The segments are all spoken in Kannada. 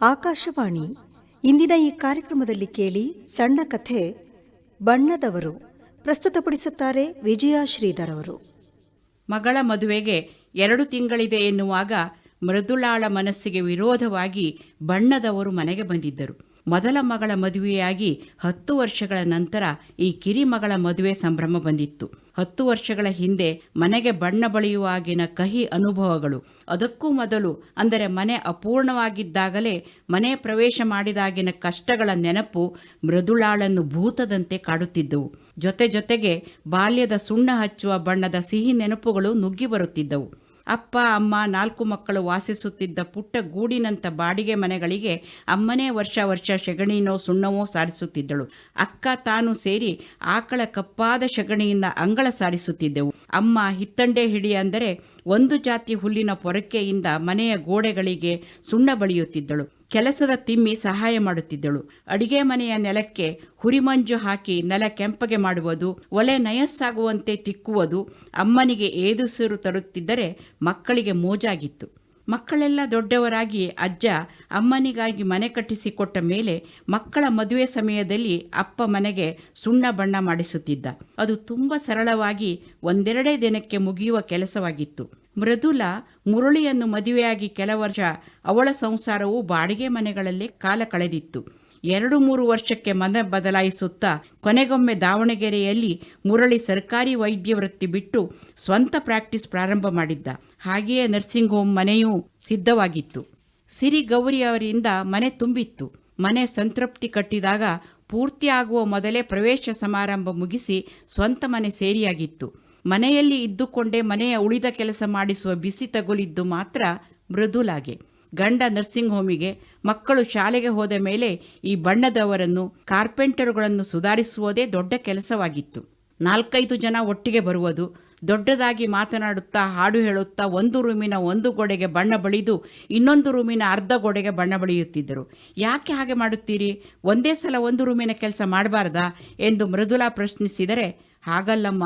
ಆಕಾಶವಾಣಿ, ಇಂದಿನ ಈ ಕಾರ್ಯಕ್ರಮದಲ್ಲಿ ಕೇಳಿ ಸಣ್ಣ ಕಥೆ ಬಣ್ಣದವರು ಪ್ರಸ್ತುತಪಡಿಸುತ್ತಾರೆ ವಿಜಯ ಶ್ರೀಧರ್ ಅವರು. ಮಗಳ ಮದುವೆಗೆ ಎರಡು ತಿಂಗಳಿದೆ ಎನ್ನುವಾಗ ಮೃದುಳಾಳ ಮನಸ್ಸಿಗೆ ವಿರೋಧವಾಗಿ ಬಣ್ಣದವರು ಮನೆಗೆ ಬಂದಿದ್ದರು. ಮೊದಲ ಮಗಳ ಮದುವೆಯಾಗಿ ಹತ್ತು ವರ್ಷಗಳ ನಂತರ ಈ ಕಿರಿಮಗಳ ಮದುವೆ ಸಂಭ್ರಮ ಬಂದಿತ್ತು. ಹತ್ತು ವರ್ಷಗಳ ಹಿಂದೆ ಮನೆಗೆ ಬಣ್ಣ ಬಳಿಯುವಾಗಿನ ಕಹಿ ಅನುಭವಗಳು. ಅದಕ್ಕೂ ಮೊದಲು, ಅಂದರೆ ಮನೆ ಅಪೂರ್ಣವಾಗಿದ್ದಾಗಲೇ ಮನೆ ಪ್ರವೇಶ ಮಾಡಿದಾಗಿನ ಕಷ್ಟಗಳ ನೆನಪು ಮೃದುಳಾಳನ್ನು ಭೂತದಂತೆ ಕಾಡುತ್ತಿದ್ದವು. ಜೊತೆ ಜೊತೆಗೆ ಬಾಲ್ಯದ ಸುಣ್ಣ ಹಚ್ಚುವ ಬಣ್ಣದ ಸಿಹಿ ನೆನಪುಗಳು ನುಗ್ಗಿ ಬರುತ್ತಿದ್ದವು. ಅಪ್ಪ, ಅಮ್ಮ ನಾಲ್ಕು ಮಕ್ಕಳು ವಾಸಿಸುತ್ತಿದ್ದ ಪುಟ್ಟ ಗೂಡಿನಂಥ ಬಾಡಿಗೆ ಮನೆಗಳಿಗೆ ಅಮ್ಮನೇ ವರ್ಷ ವರ್ಷ ಸೆಗಣಿನೋ ಸುಣ್ಣವೋ ಸಾರಿಸುತ್ತಿದ್ದಳು. ಅಕ್ಕ ತಾನು ಸೇರಿ ಆಕಳ ಕಪ್ಪಾದ ಸಗಣಿಯಿಂದ ಅಂಗಳ ಸಾರಿಸುತ್ತಿದ್ದೆವು. ಅಮ್ಮ ಹಿತ್ತಂಡೆ ಹಿಡಿ ಅಂದರೆ ಒಂದು ಜಾತಿ ಹುಲ್ಲಿನ ಪೊರಕೆಯಿಂದ ಮನೆಯ ಗೋಡೆಗಳಿಗೆ ಸುಣ್ಣ ಬಳಿಯುತ್ತಿದ್ದಳು. ಕೆಲಸದ ತಿಮ್ಮಿ ಸಹಾಯ ಮಾಡುತ್ತಿದ್ದಳು. ಅಡಿಗೆ ಮನೆಯ ನೆಲಕ್ಕೆ ಹುರಿಮಂಜು ಹಾಕಿ ನೆಲ ಕೆಂಪಗೆ ಮಾಡುವುದು, ಒಲೆ ನಯಸ್ಸಾಗುವಂತೆ ತಿಕ್ಕುವುದು, ಅಮ್ಮನಿಗೆ ಏದುಸಿರು ತರುತ್ತಿದ್ದರೆ ಮಕ್ಕಳಿಗೆ ಮೋಜಾಗಿತ್ತು. ಮಕ್ಕಳೆಲ್ಲ ದೊಡ್ಡವರಾಗಿ ಅಜ್ಜ ಅಮ್ಮನಿಗಾಗಿ ಮನೆ ಕಟ್ಟಿಸಿಕೊಟ್ಟ ಮೇಲೆ ಮಕ್ಕಳ ಮದುವೆ ಸಮಯದಲ್ಲಿ ಅಪ್ಪ ಮನೆಗೆ ಸುಣ್ಣ ಬಣ್ಣ ಮಾಡಿಸುತ್ತಿದ್ದ. ಅದು ತುಂಬ ಸರಳವಾಗಿ ಒಂದೆರಡೇ ದಿನಕ್ಕೆ ಮುಗಿಯುವ ಕೆಲಸವಾಗಿತ್ತು. ಮೃದುಲ ಮುರಳಿಯನ್ನು ಮದುವೆಯಾಗಿ ಕೆಲ ವರ್ಷ ಅವಳ ಸಂಸಾರವು ಬಾಡಿಗೆ ಮನೆಗಳಲ್ಲಿ ಕಾಲ ಕಳೆದಿತ್ತು. ಎರಡು ಮೂರು ವರ್ಷಕ್ಕೆ ಮನ ಬದಲಾಯಿಸುತ್ತಾ ಕೊನೆಗೊಮ್ಮೆ ದಾವಣಗೆರೆಯಲ್ಲಿ ಮುರಳಿ ಸರ್ಕಾರಿ ವೈದ್ಯ ವೃತ್ತಿ ಬಿಟ್ಟು ಸ್ವಂತ ಪ್ರಾಕ್ಟೀಸ್ ಪ್ರಾರಂಭ ಮಾಡಿದ್ದ. ಹಾಗೆಯೇ ನರ್ಸಿಂಗ್ ಹೋಮ್ ಮನೆಯೂ ಸಿದ್ಧವಾಗಿತ್ತು. ಸಿರಿ ಗೌರಿ ಅವರಿಂದ ಮನೆ ತುಂಬಿತ್ತು. ಮನೆ ಸಂತೃಪ್ತಿ ಕಟ್ಟಿದಾಗ ಪೂರ್ತಿಯಾಗುವ ಮೊದಲೇ ಪ್ರವೇಶ ಸಮಾರಂಭ ಮುಗಿಸಿ ಸ್ವಂತ ಮನೆ ಸೇರಿಯಾಗಿತ್ತು. ಮನೆಯಲ್ಲಿ ಇದ್ದುಕೊಂಡೇ ಮನೆಯ ಉಳಿದ ಕೆಲಸ ಮಾಡಿಸುವ ಬಿಸಿ ತಗುಲಿದ್ದು ಮಾತ್ರ ಮೃದುಲಾಗೆ. ಗಂಡ ನರ್ಸಿಂಗ್ ಹೋಮಿಗೆ ಮಕ್ಕಳು ಶಾಲೆಗೆ ಹೋದ ಮೇಲೆ ಈ ಬಣ್ಣದವರನ್ನು ಕಾರ್ಪೆಂಟರುಗಳನ್ನು ಸುಧಾರಿಸುವುದೇ ದೊಡ್ಡ ಕೆಲಸವಾಗಿತ್ತು. ನಾಲ್ಕೈದು ಜನ ಒಟ್ಟಿಗೆ ಬರುವುದು ದೊಡ್ಡದಾಗಿ ಮಾತನಾಡುತ್ತಾ, ಹಾಡು ಹೇಳುತ್ತಾ ಒಂದು ರೂಮಿನ ಒಂದು ಗೋಡೆಗೆ ಬಣ್ಣ ಬಳಿದು ಇನ್ನೊಂದು ರೂಮಿನ ಅರ್ಧ ಗೋಡೆಗೆ ಬಣ್ಣ ಬಳಿಯುತ್ತಿದ್ದರು. ಯಾಕೆ ಹಾಗೆ ಮಾಡುತ್ತೀರಿ? ಒಂದೇ ಸಲ ಒಂದು ರೂಮಿನ ಕೆಲಸ ಮಾಡಬಾರ್ದಾ ಎಂದು ಮೃದುಲಾ ಪ್ರಶ್ನಿಸಿದರೆ, ಹಾಗಲ್ಲಮ್ಮ,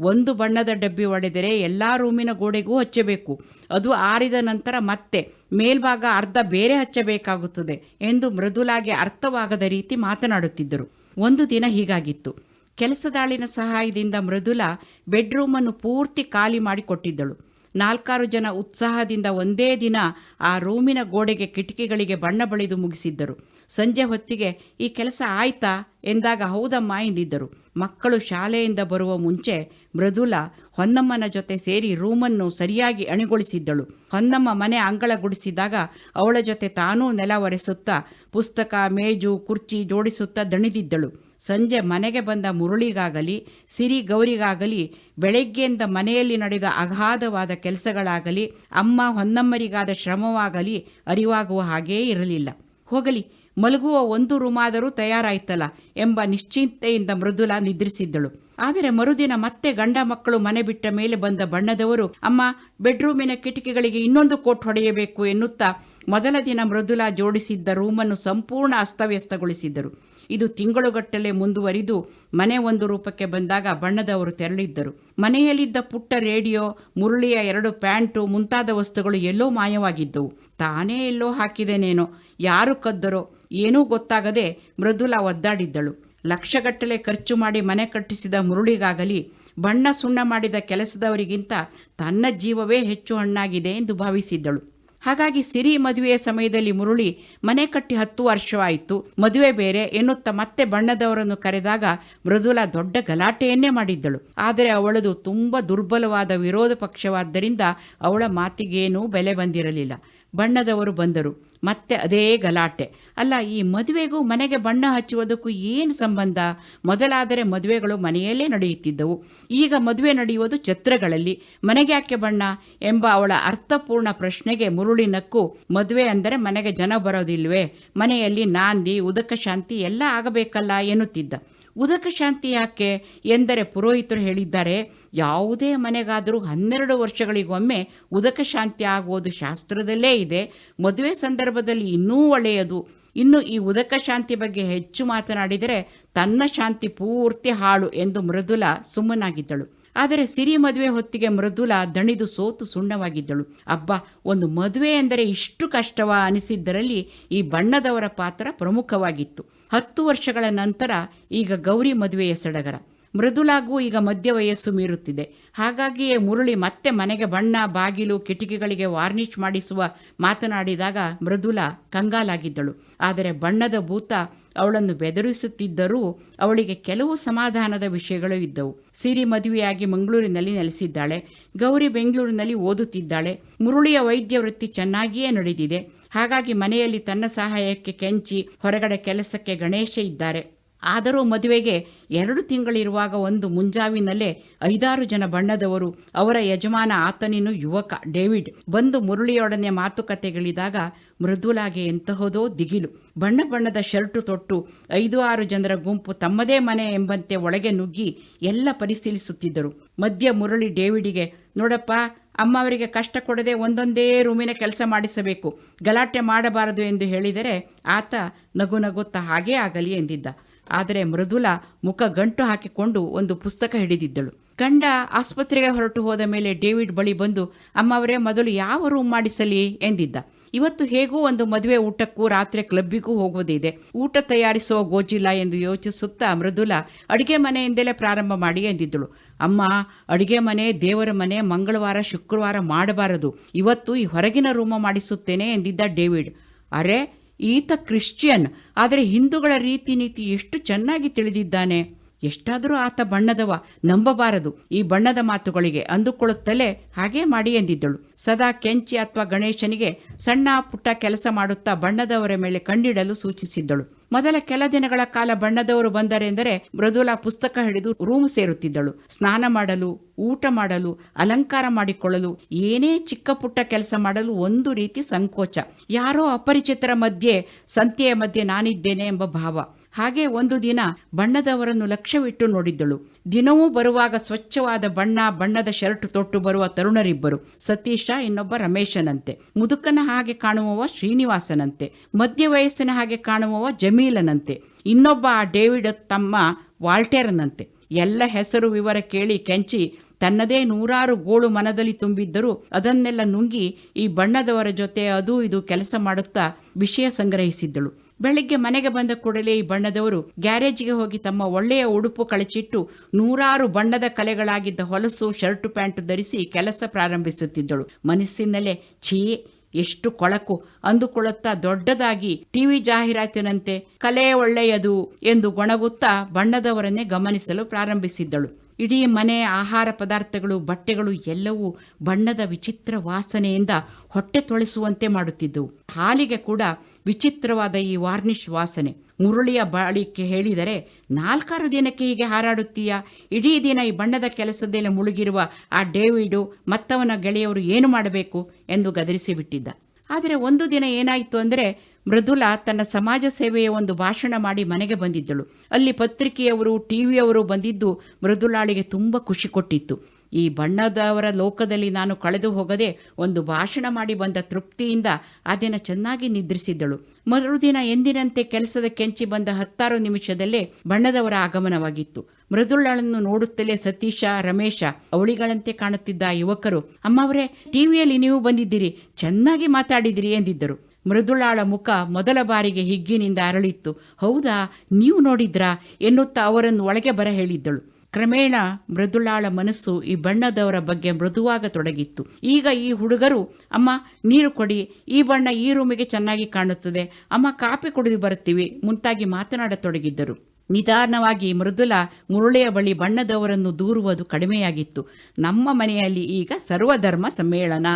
ಒಂದು ಬಣ್ಣದ ಡಬ್ಬಿ ಒಡೆದರೆ ಎಲ್ಲ ರೂಮಿನ ಗೋಡೆಗೂ ಹಚ್ಚಬೇಕು. ಅದು ಆರಿದ ನಂತರ ಮತ್ತೆ ಮೇಲ್ಭಾಗ ಅರ್ಧ ಬೇರೆ ಹಚ್ಚಬೇಕಾಗುತ್ತದೆ ಎಂದು ಮೃದುಲಾಗೆ ಅರ್ಥವಾಗದ ರೀತಿ ಮಾತನಾಡುತ್ತಿದ್ದರು. ಒಂದು ದಿನ ಹೀಗಾಗಿತ್ತು. ಕೆಲಸದಾಳಿನ ಸಹಾಯದಿಂದ ಮೃದುಲಾ ಬೆಡ್ರೂಮನ್ನು ಪೂರ್ತಿ ಖಾಲಿ ಮಾಡಿಕೊಟ್ಟಿದ್ದಳು. ನಾಲ್ಕಾರು ಜನ ಉತ್ಸಾಹದಿಂದ ಒಂದೇ ದಿನ ಆ ರೂಮಿನ ಗೋಡೆಗೆ ಕಿಟಕಿಗಳಿಗೆ ಬಣ್ಣ ಬಳಿದು ಮುಗಿಸಿದ್ದರು. ಸಂಜೆ ಹೊತ್ತಿಗೆ, ಈ ಕೆಲಸ ಆಯ್ತಾ? ಎಂದಾಗ, ಹೌದಮ್ಮ, ಎಂದಿದ್ದರು. ಮಕ್ಕಳು ಶಾಲೆಯಿಂದ ಬರುವ ಮುಂಚೆ ಮೃದುಲಾ ಹೊನ್ನಮ್ಮನ ಜೊತೆ ಸೇರಿ ರೂಮನ್ನು ಸರಿಯಾಗಿ ಅಣಿಗೊಳಿಸಿದ್ದಳು. ಹೊನ್ನಮ್ಮ ಮನೆ ಅಂಗಳ ಗುಡಿಸಿದಾಗ ಅವಳ ಜೊತೆ ತಾನೂ ನೆಲ ಒರೆಸುತ್ತಾ ಪುಸ್ತಕ, ಮೇಜು, ಕುರ್ಚಿ ಜೋಡಿಸುತ್ತಾ ದಣಿದಿದ್ದಳು. ಸಂಜೆ ಮನೆಗೆ ಬಂದ ಮುರುಳಿಗಾಗಲಿ, ಸಿರಿ ಗೌರಿಗಾಗಲಿ, ಬೆಳಗ್ಗೆಯಿಂದ ಮನೆಯಲ್ಲಿ ನಡೆದ ಅಗಾಧವಾದ ಕೆಲಸಗಳಾಗಲಿ, ಅಮ್ಮ ಹೊನ್ನಮ್ಮರಿಗಾದ ಶ್ರಮವಾಗಲಿ ಅರಿವಾಗುವ ಹಾಗೇ ಇರಲಿಲ್ಲ. ಹೋಗಲಿ, ಮಲಗುವ ಒಂದು ರೂಮಾದರೂ ತಯಾರಾಯ್ತಲ್ಲ ಎಂಬ ನಿಶ್ಚಿಂತೆಯಿಂದ ಮೃದುಲ ನಿದ್ರಿಸಿದ್ದಳು. ಆದರೆ ಮರುದಿನ ಮತ್ತೆ ಗಂಡ ಮಕ್ಕಳು ಮನೆ ಬಿಟ್ಟ ಮೇಲೆ ಬಂದ ಬಣ್ಣದವರು, ಅಮ್ಮ, ಬೆಡ್ರೂಮಿನ ಕಿಟಕಿಗಳಿಗೆ ಇನ್ನೊಂದು ಕೋಟ್ ಹೊಡೆಯಬೇಕು ಎನ್ನುತ್ತಾ ಮೊದಲ ದಿನ ಮೃದುಲಾ ಜೋಡಿಸಿದ್ದ ರೂಮನ್ನು ಸಂಪೂರ್ಣ ಅಸ್ತವ್ಯಸ್ತಗೊಳಿಸಿದ್ದರು. ಇದು ತಿಂಗಳುಗಟ್ಟಲೆ ಮುಂದುವರಿದು ಮನೆ ಒಂದು ರೂಪಕ್ಕೆ ಬಂದಾಗ ಬಣ್ಣದವರು ತೆರಳಿದ್ದರು. ಮನೆಯಲ್ಲಿದ್ದ ಪುಟ್ಟ ರೇಡಿಯೋ, ಮುರುಳಿಯ ಎರಡು ಪ್ಯಾಂಟು, ಮುಂತಾದ ವಸ್ತುಗಳು ಎಲ್ಲೋ ಮಾಯವಾಗಿದ್ದವು. ತಾನೇ ಎಲ್ಲೋ ಹಾಕಿದೆನೇನೋ ಯಾರು ಕದ್ದರೋ, ಏನೂ ಗೊತ್ತಾಗದೆ ಮೃದುಲಾ ಒದ್ದಾಡಿದ್ದಳು. ಲಕ್ಷಗಟ್ಟಲೆ ಖರ್ಚು ಮಾಡಿ ಮನೆ ಕಟ್ಟಿಸಿದ ಮುರುಳಿಗಾಗಲಿ, ಬಣ್ಣ ಸುಣ್ಣ ಮಾಡಿದ ಕೆಲಸದವರಿಗಿಂತ ತನ್ನ ಜೀವವೇ ಹೆಚ್ಚು ಹಣ್ಣಾಗಿದೆ ಎಂದು ಭಾವಿಸಿದ್ದಳು. ಹಾಗಾಗಿ ಸಿರಿ ಮದುವೆಯ ಸಮಯದಲ್ಲಿ ಮುರುಳಿ ಮನೆ ಕಟ್ಟಿ ಹತ್ತು ವರ್ಷವಾಯಿತು. ಮದುವೆ ಬೇರೆ ಎನ್ನುತ್ತಾ ಮತ್ತೆ ಬಣ್ಣದವರನ್ನು ಕರೆದಾಗ ಮೃದುಲಾ ದೊಡ್ಡ ಗಲಾಟೆಯನ್ನೇ ಮಾಡಿದ್ದಳು. ಆದರೆ ಅವಳದು ತುಂಬ ದುರ್ಬಲವಾದ ವಿರೋಧ ಪಕ್ಷವಾದ್ದರಿಂದ ಅವಳ ಮಾತಿಗೇನೂ ಬೆಲೆ ಬಂದಿರಲಿಲ್ಲ. ಬಣ್ಣದವರು ಬಂದರು. ಮತ್ತೆ ಅದೇ ಗಲಾಟೆ. ಅಲ್ಲ, ಈ ಮದುವೆಗೂ ಮನೆಗೆ ಬಣ್ಣ ಹಚ್ಚುವುದಕ್ಕೂ ಏನು ಸಂಬಂಧ? ಮೊದಲಾದರೆ ಮದುವೆಗಳು ಮನೆಯಲ್ಲೇ ನಡೆಯುತ್ತಿದ್ದವು. ಈಗ ಮದುವೆ ನಡೆಯುವುದು ಛತ್ರಗಳಲ್ಲಿ. ಮನೆಗೆ ಯಾಕೆ ಬಣ್ಣ? ಎಂಬ ಅವಳ ಅರ್ಥಪೂರ್ಣ ಪ್ರಶ್ನೆಗೆ ಮುರುಳಿನಕ್ಕೂ ಮದುವೆ ಅಂದರೆ ಮನೆಗೆ ಜನ ಬರೋದಿಲ್ವೇ? ಮನೆಯಲ್ಲಿ ನಾಂದಿ, ಉದಕ, ಶಾಂತಿ ಎಲ್ಲ ಆಗಬೇಕಲ್ಲ ಎನ್ನುತ್ತಿದ್ದ. ಉದಕ ಶಾಂತಿ ಯಾಕೆ ಎಂದರೆ ಪುರೋಹಿತರು ಹೇಳಿದ್ದಾರೆ, ಯಾವುದೇ ಮನೆಗಾದರೂ ಹನ್ನೆರಡು ವರ್ಷಗಳಿಗೊಮ್ಮೆ ಉದಕ ಶಾಂತಿ ಆಗುವುದು ಶಾಸ್ತ್ರದಲ್ಲೇ ಇದೆ. ಮದುವೆ ಸಂದರ್ಭದಲ್ಲಿ ಇನ್ನೂ ಒಳ್ಳೆಯದು. ಇನ್ನು ಈ ಉದಕ ಶಾಂತಿ ಬಗ್ಗೆ ಹೆಚ್ಚು ಮಾತನಾಡಿದರೆ ತನ್ನ ಶಾಂತಿ ಪೂರ್ತಿ ಹಾಳು ಎಂದು ಮೃದುಲ ಸುಮ್ಮನಾಗಿದ್ದಳು. ಆದರೆ ಸಿರಿ ಮದುವೆ ಹೊತ್ತಿಗೆ ಮೃದುಲ ದಣಿದು ಸೋತು ಸುಣ್ಣವಾಗಿದ್ದಳು. ಅಬ್ಬ, ಒಂದು ಮದುವೆ ಎಂದರೆ ಇಷ್ಟು ಕಷ್ಟವ ಅನಿಸಿದ್ದರಲ್ಲಿ ಈ ಬಣ್ಣದವರ ಪಾತ್ರ ಪ್ರಮುಖವಾಗಿತ್ತು. ಹತ್ತು ವರ್ಷಗಳ ನಂತರ ಈಗ ಗೌರಿ ಮದುವೆಯ ಸಡಗರ. ಮೃದುಲಾಗೂ ಈಗ ಮಧ್ಯ ವಯಸ್ಸು ಮೀರುತ್ತಿದೆ. ಹಾಗಾಗಿಯೇ ಮುರುಳಿ ಮತ್ತೆ ಮನೆಗೆ ಬಣ್ಣ, ಬಾಗಿಲು, ಕಿಟಕಿಗಳಿಗೆ ವಾರ್ನಿಷ್ ಮಾಡಿಸುವ ಮಾತನಾಡಿದಾಗ ಮೃದುಲಾ ಕಂಗಾಲಾಗಿದ್ದಳು. ಆದರೆ ಬಣ್ಣದ ಭೂತ ಅವಳನ್ನು ಬೆದರಿಸುತ್ತಿದ್ದರೂ ಅವಳಿಗೆ ಕೆಲವು ಸಮಾಧಾನದ ವಿಷಯಗಳು ಇದ್ದವು. ಸಿರಿ ಮದುವೆಯಾಗಿ ಮಂಗಳೂರಿನಲ್ಲಿ ನೆಲೆಸಿದ್ದಾಳೆ. ಗೌರಿ ಬೆಂಗಳೂರಿನಲ್ಲಿ ಓದುತ್ತಿದ್ದಾಳೆ. ಮುರುಳಿಯ ವೈದ್ಯ ವೃತ್ತಿ ಚೆನ್ನಾಗಿಯೇ ನಡೆದಿದೆ. ಹಾಗಾಗಿ ಮನೆಯಲ್ಲಿ ತನ್ನ ಸಹಾಯಕ್ಕೆ ಕೆಂಚಿ ಹೊರಗಡೆ ಕೆಲಸಕ್ಕೆ ಗಣೇಶ ಇದ್ದಾರೆ. ಆದರೂ ಮದುವೆಗೆ ಎರಡು ತಿಂಗಳಿರುವಾಗ ಒಂದು ಮುಂಜಾವಿನಲ್ಲೇ ಐದಾರು ಜನ ಬಣ್ಣದವರು, ಅವರ ಯಜಮಾನ ಆತನಿನ ಯುವಕ ಡೇವಿಡ್. ಬಂದು ಮುರುಳಿಯೊಡನೆ ಮಾತುಕತೆಗಳಿದಾಗ ಮೃದುಲಾಗೆ ಎಂತಹದೋ ದಿಗಿಲು. ಬಣ್ಣ ಬಣ್ಣದ ಶರ್ಟು ತೊಟ್ಟು ಐದು ಆರು ಜನರ ಗುಂಪು ತಮ್ಮದೇ ಮನೆ ಎಂಬಂತೆ ಒಳಗೆ ನುಗ್ಗಿ ಎಲ್ಲ ಪರಿಶೀಲಿಸುತ್ತಿದ್ದರು. ಮಧ್ಯ ಮುರಳಿ ಡೇವಿಡಿಗೆ, ನೋಡಪ್ಪ ಅಮ್ಮ ಅವರಿಗೆ ಕಷ್ಟ ಕೊಡದೆ ಒಂದೊಂದೇ ರೂಮಿನ ಕೆಲಸ ಮಾಡಿಸಬೇಕು. ಗಲಾಟೆ ಮಾಡಬಾರದು ಎಂದು ಹೇಳಿದರೆ ಆತ ನಗು ನಗುತ್ತಾ ಹಾಗೇ ಆಗಲಿ ಎಂದಿದ್ದ. ಆದರೆ ಮೃದುಲ ಮುಖ ಗಂಟು ಹಾಕಿಕೊಂಡು ಒಂದು ಪುಸ್ತಕ ಹಿಡಿದಿದ್ದಳು. ಗಂಡ ಆಸ್ಪತ್ರೆಗೆ ಹೊರಟು ಹೋದ ಮೇಲೆ ಡೇವಿಡ್ ಬಳಿ ಬಂದು ಅಮ್ಮವರೇ ಮೊದಲು ಯಾವ ರೂಮ್ ಮಾಡಿಸಲಿ? ಎಂದಿದ್ದ. ಇವತ್ತು ಹೇಗೂ ಒಂದು ಮದುವೆ ಊಟಕ್ಕೂ ರಾತ್ರಿ ಕ್ಲಬ್ಬಿಗೂ ಹೋಗುವುದಿದೆ. ಊಟ ತಯಾರಿಸುವ ಗೋಜಿಲ್ಲ ಎಂದು ಯೋಚಿಸುತ್ತಾ ಮೃದುಲ, ಅಡುಗೆ ಮನೆಯಿಂದಲೇ ಪ್ರಾರಂಭ ಮಾಡಿ ಎಂದಿದ್ದಳು. ಅಮ್ಮ, ಅಡುಗೆ ಮನೆ, ದೇವರ ಮನೆ ಮಂಗಳವಾರ, ಶುಕ್ರವಾರ ಮಾಡಬಾರದು. ಇವತ್ತು ಈ ಹೊರಗಿನ ರೂಮ ಮಾಡಿಸುತ್ತೇನೆ ಎಂದಿದ್ದ ಡೇವಿಡ್. ಅರೆ, ಈತ ಕ್ರಿಶ್ಚಿಯನ್, ಆದರೆ ಹಿಂದೂಗಳ ರೀತಿ ನೀತಿ ಎಷ್ಟು ಚೆನ್ನಾಗಿ ತಿಳಿದಿದ್ದಾನೆ. ಎಷ್ಟಾದರೂ ಆತ ಬಣ್ಣದವ, ನಂಬಬಾರದು. ಈ ಬಣ್ಣದ ಮಾತುಗಳಿಗೆ ಅಂದುಕೊಳ್ಳುತ್ತಲೇ ಹಾಗೆ ಮಾಡಿ ಎಂದಿದ್ದಳು. ಸದಾ ಕೆಂಚಿ ಅಥವಾ ಗಣೇಶನಿಗೆ ಸಣ್ಣ ಪುಟ್ಟ ಕೆಲಸ ಮಾಡುತ್ತಾ ಬಣ್ಣದವರ ಮೇಲೆ ಕಣ್ಣಿಡಲು ಸೂಚಿಸಿದ್ದಳು. ಮೊದಲ ಕೆಲ ದಿನಗಳ ಕಾಲ ಬಣ್ಣದವರು ಬಂದರೆಂದರೆ ಮೃದುಲಾ ಪುಸ್ತಕ ಹಿಡಿದು ರೂಮ್ ಸೇರುತ್ತಿದ್ದಳು. ಸ್ನಾನ ಮಾಡಲು, ಊಟ ಮಾಡಲು, ಅಲಂಕಾರ ಮಾಡಿಕೊಳ್ಳಲು, ಏನೇ ಚಿಕ್ಕ ಪುಟ್ಟ ಕೆಲಸ ಮಾಡಲು ಒಂದು ರೀತಿ ಸಂಕೋಚ. ಯಾರೋ ಅಪರಿಚಿತರ ಮಧ್ಯೆ, ಸಂತೆಯ ಮಧ್ಯೆ ನಾನಿದ್ದೇನೆ ಎಂಬ ಭಾವ. ಹಾಗೆ ಒಂದು ದಿನ ಬಣ್ಣದವರನ್ನು ಲಕ್ಷ್ಯವಿಟ್ಟು ನೋಡಿದ್ದಳು. ದಿನವೂ ಬರುವಾಗ ಸ್ವಚ್ಛವಾದ ಬಣ್ಣ, ಬಣ್ಣದ ಶರ್ಟ್ ತೊಟ್ಟು ಬರುವ ತರುಣರಿಬ್ಬರು. ಸತೀಶ, ಇನ್ನೊಬ್ಬ ರಮೇಶನಂತೆ. ಮುದುಕನ ಹಾಗೆ ಕಾಣುವವ ಶ್ರೀನಿವಾಸನಂತೆ. ಮಧ್ಯ ವಯಸ್ಸಿನ ಹಾಗೆ ಕಾಣುವವ ಜಮೀಲನಂತೆ. ಇನ್ನೊಬ್ಬ ಆ ಡೇವಿಡ್ ತಮ್ಮ ವಾಲ್ಟೇರ್ನಂತೆ ಎಲ್ಲ ಹೆಸರು ವಿವರ ಕೇಳಿ ಕೆಂಚಿ ತನ್ನದೇ ನೂರಾರು ಗೋಳು ಮನದಲ್ಲಿ ತುಂಬಿದ್ದರೂ ಅದನ್ನೆಲ್ಲ ನುಂಗಿ ಈ ಬಣ್ಣದವರ ಜೊತೆ ಅದು ಇದು ಕೆಲಸ ಮಾಡುತ್ತಾ ವಿಷಯ ಸಂಗ್ರಹಿಸಿದ್ದಳು. ಬೆಳಿಗ್ಗೆ ಮನೆಗೆ ಬಂದ ಕೂಡಲೇ ಈ ಬಣ್ಣದವರು ಗ್ಯಾರೇಜಿಗೆ ಹೋಗಿ ತಮ್ಮ ಒಳ್ಳೆಯ ಉಡುಪು ಕಳಚಿಟ್ಟು ನೂರಾರು ಬಣ್ಣದ ಕಲೆಗಳಾಗಿದ್ದ ಹೊಲಸು, ಶರ್ಟು, ಪ್ಯಾಂಟು ಧರಿಸಿ ಕೆಲಸ ಪ್ರಾರಂಭಿಸುತ್ತಿದ್ದಳು. ಮನಸ್ಸಿನಲ್ಲೇ, ಛೀ, ಎಷ್ಟು ಕೊಳಕು ಅಂದುಕೊಳ್ಳುತ್ತಾ ದೊಡ್ಡದಾಗಿ ಟಿವಿ ಜಾಹೀರಾತಿನಂತೆ ಕಲೆ ಒಳ್ಳೆಯದು ಎಂದು ಗೊಣಗುತ್ತಾ ಬಣ್ಣದವರನ್ನೇ ಗಮನಿಸಲು ಪ್ರಾರಂಭಿಸಿದ್ದಳು. ಇಡೀ ಮನೆ ಆಹಾರ ಪದಾರ್ಥಗಳು, ಬಟ್ಟೆಗಳು ಎಲ್ಲವೂ ಬಣ್ಣದ ವಿಚಿತ್ರ ವಾಸನೆಯಿಂದ ಹೊಟ್ಟೆ ತೊಳೆಸುವಂತೆ ಮಾಡುತ್ತಿದ್ದವು. ಹಾಲಿಗೆ ಕೂಡ ವಿಚಿತ್ರವಾದ ಈ ವಾರ್ನಿಷ್ ವಾಸನೆ. ಮುರುಳಿಯ ಬಾಳಿಕೆ ಹೇಳಿದರೆ, ನಾಲ್ಕಾರು ದಿನಕ್ಕೆ ಹೀಗೆ ಹಾರಾಡುತ್ತೀಯಾ? ಇಡೀ ದಿನ ಈ ಬಣ್ಣದ ಕೆಲಸದಲ್ಲಿ ಮುಳುಗಿರುವ ಆ ಡೇವಿಡು, ಮತ್ತವನ ಗೆಳೆಯವರು ಏನು ಮಾಡಬೇಕು ಎಂದು ಗದರಿಸಿಬಿಟ್ಟಿದ್ದ. ಆದರೆ ಒಂದು ದಿನ ಏನಾಯಿತು ಅಂದರೆ, ಮೃದುಲಾ ತನ್ನ ಸಮಾಜ ಸೇವೆಯ ಒಂದು ಭಾಷಣ ಮಾಡಿ ಮನೆಗೆ ಬಂದಿದ್ದಳು. ಅಲ್ಲಿ ಪತ್ರಿಕೆಯವರು, ಟಿವಿಯವರು ಬಂದಿದ್ದು ಮೃದುಲಾಳಿಗೆ ತುಂಬ ಖುಷಿ ಕೊಟ್ಟಿತ್ತು. ಈ ಬಣ್ಣದವರ ಲೋಕದಲ್ಲಿ ನಾನು ಕಳೆದು ಹೋಗದೆ ಒಂದು ಭಾಷಣ ಮಾಡಿ ಬಂದ ತೃಪ್ತಿಯಿಂದ ಆ ದಿನ ಚೆನ್ನಾಗಿ ನಿದ್ರಿಸಿದ್ದಳು. ಮರುದಿನ ಎಂದಿನಂತೆ ಕೆಲಸದ ಕೆಂಚಿ ಬಂದ ಹತ್ತಾರು ನಿಮಿಷದಲ್ಲೇ ಬಣ್ಣದವರ ಆಗಮನವಾಗಿತ್ತು. ಮೃದುಳನ್ನು ನೋಡುತ್ತಲೇ ಸತೀಶ, ರಮೇಶ, ಅವಳಿಗಳಂತೆ ಕಾಣುತ್ತಿದ್ದ ಯುವಕರು ಅಮ್ಮವರೇ ಟಿವಿಯಲ್ಲಿ ನೀವು ಬಂದಿದ್ದೀರಿ, ಚೆನ್ನಾಗಿ ಮಾತಾಡಿದಿರಿ ಎಂದಿದ್ದರು. ಮೃದುಳಾಳ ಮುಖ ಮೊದಲ ಬಾರಿಗೆ ಹಿಗ್ಗಿನಿಂದ ಅರಳಿತ್ತು. ಹೌದಾ, ನೀವು ನೋಡಿದ್ರಾ? ಎನ್ನುತ್ತಾ ಅವರನ್ನು ಒಳಗೆ ಬರ ಹೇಳಿದ್ದಳು ಕ್ರಮೇಣ ಮೃದುಳಾಳ ಮನಸ್ಸು ಈ ಬಣ್ಣದವರ ಬಗ್ಗೆ ಮೃದುವಾಗತೊಡಗಿತ್ತು ಈಗ ಈ ಹುಡುಗರು, ಅಮ್ಮ, ನೀರು ಕೊಡಿ. ಈ ಬಣ್ಣ ಈ ರೂಮಿಗೆ ಚೆನ್ನಾಗಿ ಕಾಣುತ್ತದೆ. ಅಮ್ಮ ಕಾಪಿ ಕುಡಿದು ಬರುತ್ತೀವಿ. ಮುಂತಾಗಿ ಮಾತನಾಡತೊಡಗಿದ್ದರು. ನಿಧಾನವಾಗಿ ಮೃದುಲ ಮುರುಳೆಯ ಬಳಿ ಬಣ್ಣದವರನ್ನು ದೂರುವುದು ಕಡಿಮೆಯಾಗಿತ್ತು. ನಮ್ಮ ಮನೆಯಲ್ಲಿ ಈಗ ಸರ್ವಧರ್ಮ ಸಮ್ಮೇಳನ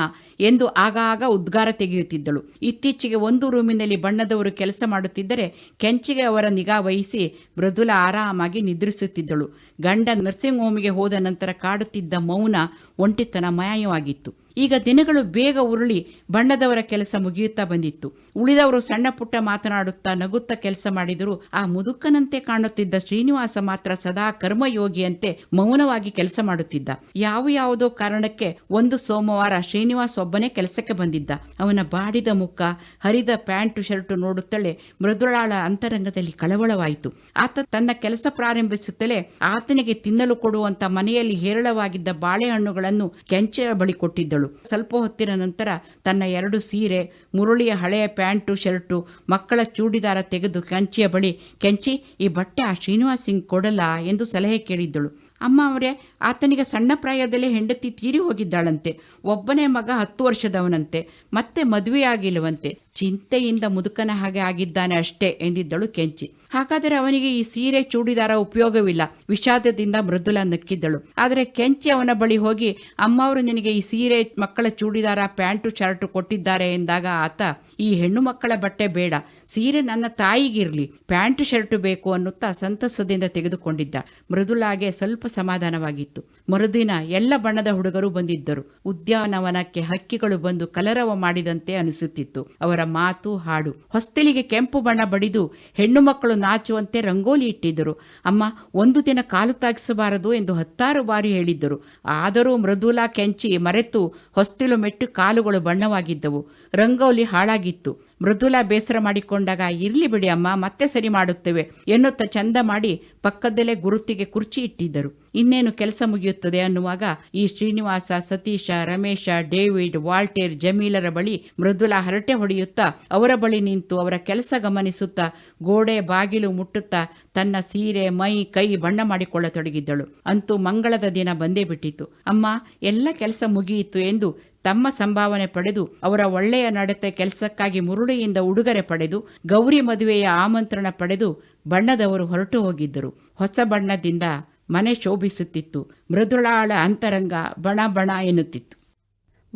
ಎಂದು ಆಗಾಗ ಉದ್ಗಾರ ತೆಗೆಯುತ್ತಿದ್ದಳು. ಇತ್ತೀಚೆಗೆ ಒಂದು ರೂಮಿನಲ್ಲಿ ಬಣ್ಣದವರು ಕೆಲಸ ಮಾಡುತ್ತಿದ್ದರೆ ಕೆಂಚಿಗೆ ಅವರ ನಿಗಾ ವಹಿಸಿ ಮೃದುಲ ಆರಾಮಾಗಿ ನಿದ್ರಿಸುತ್ತಿದ್ದಳು. ಗಂಡ ನರ್ಸಿಂಗ್ ಹೋಮಿಗೆ ಹೋದ ನಂತರ ಕಾಡುತ್ತಿದ್ದ ಮೌನ ಒಂಟಿತನ ಮಾಯವಾಗಿತ್ತು. ಈಗ ದಿನಗಳು ಬೇಗ ಉರುಳಿ ಬಣ್ಣದವರ ಕೆಲಸ ಮುಗಿಯುತ್ತಾ ಬಂದಿತ್ತು. ಉಳಿದವರು ಸಣ್ಣ ಪುಟ್ಟ ಮಾತನಾಡುತ್ತಾ ನಗುತ್ತಾ ಕೆಲಸ ಮಾಡಿದರೂ ಆ ಮುದುಕನಂತೆ ಕಾಣುತ್ತಿದ್ದ ಶ್ರೀನಿವಾಸ ಮಾತ್ರ ಸದಾ ಕರ್ಮಯೋಗಿಯಂತೆ ಮೌನವಾಗಿ ಕೆಲಸ ಮಾಡುತ್ತಿದ್ದ. ಯಾವ ಯಾವುದೋ ಕಾರಣಕ್ಕೆ ಒಂದು ಸೋಮವಾರ ಶ್ರೀನಿವಾಸ್ ಒಬ್ಬನೇ ಕೆಲಸಕ್ಕೆ ಬಂದಿದ್ದ. ಅವನ ಬಾಡಿದ ಮುಖ, ಹರಿದ ಪ್ಯಾಂಟು ಶರ್ಟು ನೋಡುತ್ತಲೇ ಮೃದುಳಾಳ ಅಂತರಂಗದಲ್ಲಿ ಕಳವಳವಾಯಿತು. ಆತ ತನ್ನ ಕೆಲಸ ಪ್ರಾರಂಭಿಸುತ್ತಲೇ ಆತನಿಗೆ ತಿನ್ನಲು ಕೊಡುವಂತ ಮನೆಯಲ್ಲಿ ಹೇರಳವಾಗಿದ್ದ ಬಾಳೆಹಣ್ಣುಗಳನ್ನು ಕೆಂಚೆಯ ಬಳಿ ಕೊಟ್ಟಿದ್ದಳು. ಸ್ವಲ್ಪ ಹೊತ್ತಿನ ನಂತರ ತನ್ನ ಎರಡು ಸೀರೆ, ಮುರುಳಿಯ ಹಳೆಯ ಪ್ಯಾಂಟು, ಶರ್ಟು, ಮಕ್ಕಳ ಚೂಡಿದಾರ ತೆಗೆದು ಕೆಂಚಿಯ ಬಳಿ, ಕೆಂಚಿ, ಈ ಬಟ್ಟೆ ಆ ಶ್ರೀನಿವಾಸ್ ಸಿಂಗ್ ಕೊಡಲ್ಲ ಎಂದು ಸಲಹೆ ಕೇಳಿದ್ದಳು. ಅಮ್ಮ ಅವರೇ, ಆತನಿಗೆ ಸಣ್ಣ ಪ್ರಾಯದಲ್ಲೇ ಹೆಂಡತಿ ತೀರಿ ಹೋಗಿದ್ದಾಳಂತೆ. ಒಬ್ಬನೇ ಮಗ ಹತ್ತು ವರ್ಷದವನಂತೆ. ಮತ್ತೆ ಮದುವೆಯಾಗಿಲ್ಲವಂತೆ. ಚಿಂತೆಯಿಂದ ಮುದುಕನ ಹಾಗೆ ಆಗಿದ್ದಾನೆ ಅಷ್ಟೇ ಎಂದಿದ್ದಳು ಕೆಂಚಿ. ಹಾಗಾದರೆ ಅವನಿಗೆ ಈ ಸೀರೆ ಚೂಡಿದಾರ ಉಪಯೋಗವಿಲ್ಲ. ವಿಷಾದದಿಂದ ಮೃದುಲ ನಕ್ಕಿದ್ದಳು. ಆದರೆ ಕೆಂಚಿ ಅವನ ಬಳಿ ಹೋಗಿ, ಅಮ್ಮವರು ನಿನಗೆ ಈ ಸೀರೆ ಮಕ್ಕಳ ಚೂಡಿದಾರ, ಪ್ಯಾಂಟು, ಶರ್ಟು ಕೊಟ್ಟಿದ್ದಾರೆ ಎಂದಾಗ ಆತ, ಈ ಹೆಣ್ಣು ಮಕ್ಕಳ ಬಟ್ಟೆ ಬೇಡ. ಸೀರೆ ನನ್ನ ತಾಯಿಗಿರ್ಲಿ. ಪ್ಯಾಂಟು, ಶರ್ಟು ಬೇಕು ಅನ್ನುತ್ತಾ ಸಂತಸದಿಂದ ತೆಗೆದುಕೊಂಡಿದ್ದ. ಮೃದುಲಾಗೆ ಸ್ವಲ್ಪ ಸಮಾಧಾನವಾಗಿತ್ತು. ಮರುದಿನ ಎಲ್ಲ ಬಣ್ಣದ ಹುಡುಗರು ಬಂದಿದ್ದರು. ಉದ್ಯಾನವನಕ್ಕೆ ಹಕ್ಕಿಗಳು ಬಂದು ಕಲರವ ಮಾಡಿದಂತೆ ಅನಿಸುತ್ತಿತ್ತು. ಅವರ ಮಾತು ಹಾಡು. ಹೊಸ್ತಿಲಿಗೆ ಕೆಂಪು ಬಣ್ಣ ಬಡಿದು ಹೆಣ್ಣು ಮಕ್ಕಳು ನಾಚುವಂತೆ ರಂಗೋಲಿ ಇಟ್ಟಿದ್ದರು. ಅಮ್ಮ, ಒಂದು ದಿನ ಕಾಲು ತಾಗಿಸಬಾರದು ಎಂದು ಹತ್ತಾರು ಬಾರಿ ಹೇಳಿದ್ದರು. ಆದರೂ ಮೃದುಲಾ ಕೆಂಚಿ ಮರೆತು ಹೊಸ್ತಿಲು ಮೆಟ್ಟು ಕಾಲುಗಳು ಬಣ್ಣವಾಗಿದ್ದವು. ರಂಗೋಲಿ ಹಾಳಾಗಿತ್ತು. ಮೃದುಲಾ ಬೇಸರ ಮಾಡಿಕೊಂಡಾಗ ಇರ್ಲಿ ಬಿಡಿ ಅಮ್ಮ, ಮತ್ತೆ ಸರಿ ಮಾಡುತ್ತೇವೆ ಎನ್ನುತ್ತಾ ಚಂದ ಮಾಡಿ ಪಕ್ಕದಲ್ಲೇ ಗುರುತಿಗೆ ಕುರ್ಚಿ ಇಟ್ಟಿದ್ದರು. ಇನ್ನೇನು ಕೆಲಸ ಮುಗಿಯುತ್ತದೆ ಅನ್ನುವಾಗ ಈ ಶ್ರೀನಿವಾಸ, ಸತೀಶ, ರಮೇಶ, ಡೇವಿಡ್, ವಾಲ್ಟೇರ್, ಜಮೀಲರ ಬಳಿ ಮೃದುಲಾ ಹರಟೆ ಹೊಡೆಯುತ್ತಾ ಅವರ ಬಳಿ ನಿಂತು ಅವರ ಕೆಲಸ ಗಮನಿಸುತ್ತಾ ಗೋಡೆ ಬಾಗಿಲು ಮುಟ್ಟುತ್ತಾ ತನ್ನ ಸೀರೆ, ಮೈ, ಕೈ ಬಣ್ಣ ಮಾಡಿಕೊಳ್ಳತೊಡಗಿದ್ದಳು. ಅಂತೂ ಮಂಗಳದ ದಿನ ಬಂದೇ ಬಿಟ್ಟಿತು ಅಮ್ಮ, ಎಲ್ಲ ಕೆಲಸ ಮುಗಿಯಿತು ಎಂದು ತಮ್ಮ ಸಂಭಾವನೆ ಪಡೆದು ಅವರ ಒಳ್ಳೆಯ ನಡತೆ ಕೆಲಸಕ್ಕಾಗಿ ಮುರುಳಿಯಿಂದ ಉಡುಗೊರೆ ಪಡೆದು ಗೌರಿ ಮದುವೆಯ ಆಮಂತ್ರಣ ಪಡೆದು ಬಣ್ಣದವರು ಹೊರಟು ಹೋಗಿದ್ದರು. ಹೊಸ ಬಣ್ಣದಿಂದ ಮನೆ ಶೋಭಿಸುತ್ತಿತ್ತು. ಮೃದುಳಾಳ ಅಂತರಂಗ ಬಣ ಬಣ ಎನ್ನುತ್ತಿತ್ತು.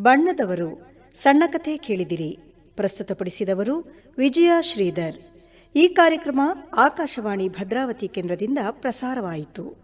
ಬಣ್ಣದವರು, ಸಣ್ಣ ಕಥೆ ಕೇಳಿದಿರಿ, ಪ್ರಸ್ತುತಪಡಿಸಿದವರು ವಿಜಯ ಶ್ರೀಧರ್. ಈ ಕಾರ್ಯಕ್ರಮ ಆಕಾಶವಾಣಿ ಭದ್ರಾವತಿ ಕೇಂದ್ರದಿಂದ ಪ್ರಸಾರವಾಯಿತು.